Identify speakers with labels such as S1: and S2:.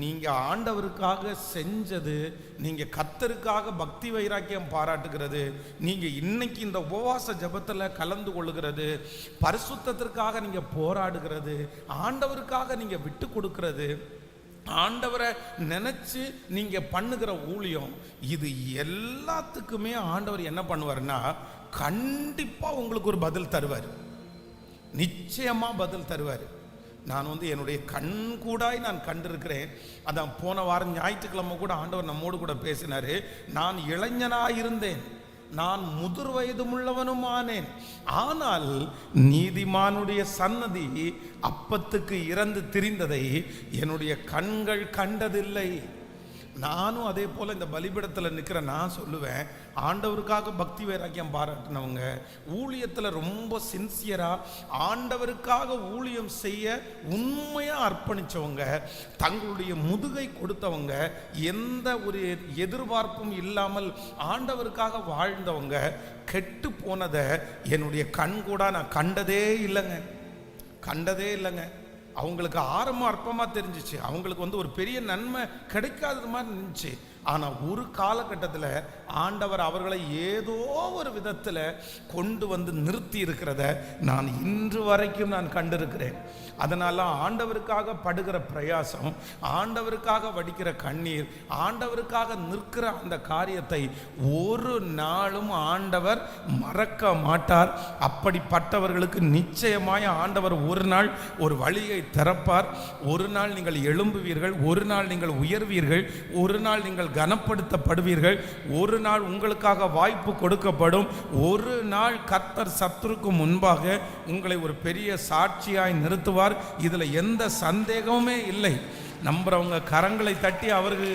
S1: நீங்கள் ஆண்டவருக்காக செஞ்சது நீங்கள் கத்தருக்காக பக்தி வைராக்கியம் பாராட்டுகிறது நீங்கள் இன்னைக்கு இந்த உபவாச ஜபத்தில் கலந்து கொள்ளுகிறது பரிசுத்தத்திற்காக நீங்கள் போராடுகிறது ஆண்டவருக்காக நீங்கள் விட்டு கொடுக்கறது ஆண்டவரை நினச்சி நீங்கள் பண்ணுகிற ஊழியம் இது எல்லாத்துக்குமே ஆண்டவர் என்ன பண்ணுவார்னா கண்டிப்பாக உங்களுக்கு ஒரு பதில் தருவார். நிச்சயமாக பதில் தருவார். நான் வந்து என்னுடைய கண் கூடாய் நான் கண்டிருக்கிறேன். அதான் போன வாரம் ஞாயிற்றுக்கிழமை கூட ஆண்டவர் நம்மோடு கூட பேசினார். நான் இளைஞனாக இருந்தேன் நான் முதிர் வயதுமுள்ளவனுமானேன் ஆனால் நீதிமானுடைய சன்னதி அப்பத்துக்கு இறந்து திரிந்ததை என்னுடைய கண்கள் கண்டதில்லை. நானும் அதே போல் இந்த பலிபிடத்தில் நிற்கிற நான் சொல்லுவேன் ஆண்டவருக்காக பக்தி வைராக்கியம் பாராட்டினவங்க ஊழியத்தில் ரொம்ப சின்சியராக ஆண்டவருக்காக ஊழியம் செய்ய உண்மையாக அர்ப்பணித்தவங்க தங்களுடைய முதுகை கொடுத்தவங்க எந்த ஒரு எதிர்பார்ப்பும் இல்லாமல் ஆண்டவருக்காக வாழ்ந்தவங்க கெட்டு போனதை என்னுடைய கண் கூட நான் கண்டதே இல்லைங்க. கண்டதே இல்லைங்க. அவங்களுக்கு ஆரம்பம் அற்பமாக தெரிஞ்சிச்சு. அவங்களுக்கு வந்து ஒரு பெரிய நன்மை கிடைக்காதது மாதிரி இருந்துச்சு ஆனால் ஒரு காலகட்டத்தில் ஆண்டவர் அவர்களை ஏதோ ஒரு விதத்தில் கொண்டு வந்து நிறுத்தி இருக்கிறத நான் இன்று வரைக்கும் நான் கண்டிருக்கிறேன். அதனால் ஆண்டவருக்காக படுகிற பிரயாசம் ஆண்டவருக்காக வடிக்கிற கண்ணீர் ஆண்டவருக்காக நிற்கிற அந்த காரியத்தை ஒரு நாளும் ஆண்டவர் மறக்க மாட்டார். அப்படிப்பட்டவர்களுக்கு நிச்சயமாய் ஆண்டவர் ஒரு நாள் ஒரு வழியை திறப்பார். ஒரு நாள் நீங்கள் எழும்புவீர்கள் ஒரு நாள் நீங்கள் உயர்வீர்கள் ஒரு நாள் நீங்கள் கனப்படுத்தப்படுவீர்கள். ஒரு நாள் உங்களுக்காக வாய்ப்பு கொடுக்கப்படும். ஒரு நாள் கர்த்தர் சத்துருக்கு முன்பாக உங்களை ஒரு பெரிய சாட்சியாய் நிறுத்துவார். இதில் எந்த சந்தேகமுமே இல்லை. நம்புறவங்க கரங்களை தட்டி அவருக்கு